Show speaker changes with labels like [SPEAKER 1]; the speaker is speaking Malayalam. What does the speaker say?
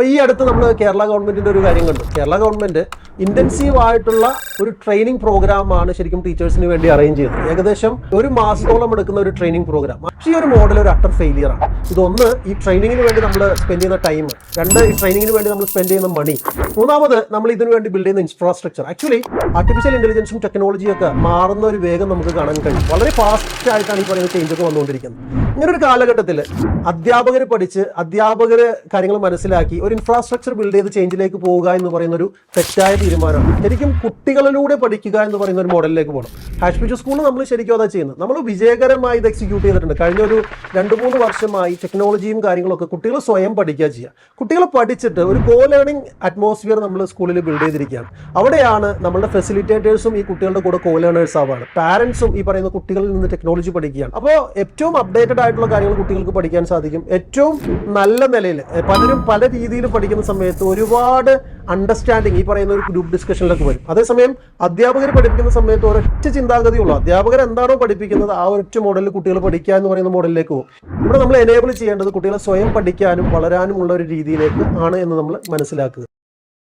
[SPEAKER 1] അപ്പോൾ ഈ അടുത്ത് നമ്മൾ കേരള ഗവൺമെന്റിന്റെ ഒരു കാര്യം കണ്ടു. കേരള ഗവൺമെന്റ് ഇന്റൻസീവ് ആയിട്ടുള്ള ഒരു ട്രെയിനിങ് പ്രോഗ്രാമാണ് ശരിക്കും ടീച്ചേഴ്സിന് വേണ്ടി അറേഞ്ച് ചെയ്തത് ഏകദേശം ഒരു മാസത്തോളം എടുക്കുന്ന ഒരു ട്രെയിനിങ് പ്രോഗ്രാം പക്ഷേ ഈ ഒരു മോഡൽ ഒരു അട്ടർ ഫെയിലിയർ ആണ്. ഇതൊന്ന് ഈ ട്രെയിനിങ്ങിന് വേണ്ടി നമ്മൾ സ്പെൻഡ് ചെയ്യുന്ന ടൈം രണ്ട് ഈ ട്രെയിനിങ്ങിന് വേണ്ടി നമ്മൾ സ്പെൻഡ് ചെയ്യുന്ന മണി മൂന്നാമത് നമ്മൾ ഇതിനു വേണ്ടി ബിൽഡ് ചെയ്യുന്ന ഇൻഫ്രാസ്ട്രക്ചർ ആക്ച്വലി ആർട്ടിഫിഷ്യൽ ഇന്റലിജൻസും ടെക്നോളജിയും ഒക്കെ മാറുന്ന ഒരു വേഗം നമുക്ക് കാണാൻ കഴിയും. വളരെ ഫാസ്റ്റ് ആയിട്ടാണ് ഈ പറയുന്ന ചേഞ്ച് ഒക്കെ വന്നുകൊണ്ടിരിക്കുന്നത്. ഇങ്ങനെ ഒരു കാലഘട്ടത്തിൽ അധ്യാപകർ പഠിച്ച് അധ്യാപകർ കാര്യങ്ങൾ മനസ്സിലാക്കി ഒരു ഇൻഫ്രാസ്ട്രക്ചർ ബിൽഡ് ചെയ്ത് ചേഞ്ചിലേക്ക് പോവുക എന്ന് പറയുന്ന ഒരു തെറ്റായ തീരുമാനമാണ്. ശരിക്കും കുട്ടികളിലൂടെ പഠിക്കുക എന്ന് പറയുന്ന ഒരു മോഡലിലേക്ക് പോകണം ഹാഷ്മിച്ച സ്കൂളിൽ നമ്മൾ ശരിക്കും അതാ ചെയ്യുന്നത്. നമ്മൾ വിജയകരമായി ഇത് എക്സിക്യൂട്ട് ചെയ്തിട്ടുണ്ട്. കഴിഞ്ഞ ഒരു രണ്ട് മൂന്ന് വർഷമായി ടെക്നോളജിയും കാര്യങ്ങളൊക്കെ കുട്ടികൾ സ്വയം പഠിക്കുക ചെയ്യുക കുട്ടികൾ പഠിച്ചിട്ട് ഒരു കോ ലേണിംഗ് അറ്റ്മോസ്ഫിയർ നമ്മൾ സ്കൂളിൽ ബിൽഡ് ചെയ്തിരിക്കുകയാണ്. അവിടെയാണ് നമ്മുടെ ഫെസിലിറ്റേറ്റേഴ്സും ഈ കുട്ടികളുടെ കൂടെ കോ ലേണേഴ്സ് ആവാണ് പാരൻസും ഈ പറയുന്ന കുട്ടികളിൽ നിന്ന് ടെക്നോളജി പഠിക്കുകയാണ്. അപ്പോൾ ഏറ്റവും അപ്ഡേറ്റഡ് ആയിട്ടുള്ള കാര്യങ്ങൾ കുട്ടികൾക്ക് പഠിക്കാൻ സാധിക്കും. ഏറ്റവും നല്ല നിലയിൽ പലരും പല രീതിയിൽ പഠിക്കുന്ന സമയത്ത് ഒരുപാട് അണ്ടർസ്റ്റാൻഡിങ് ഈ പറയുന്ന ഒരു ഗ്രൂപ്പ് ഡിസ്കഷനിലൊക്കെ വരും. അതേസമയം അധ്യാപകർ പഠിപ്പിക്കുന്ന സമയത്ത് ഒരൊറ്റ ചിന്താഗതിയുള്ളൂ അധ്യാപകർ എന്താണോ പഠിപ്പിക്കുന്നത് ആ ഒരൊറ്റ മോഡലിൽ കുട്ടികൾ പഠിക്കുക എന്ന് പറയുന്ന മോഡലിലേക്ക് പോകും. ഇവിടെ നമ്മൾ എനേബിൾ ചെയ്യേണ്ടത് കുട്ടികളെ സ്വയം പഠിക്കാനും വളരാനും ഉള്ള ഒരു രീതിയിലേക്ക് ആണ് എന്ന് നമ്മൾ മനസ്സിലാക്കുക.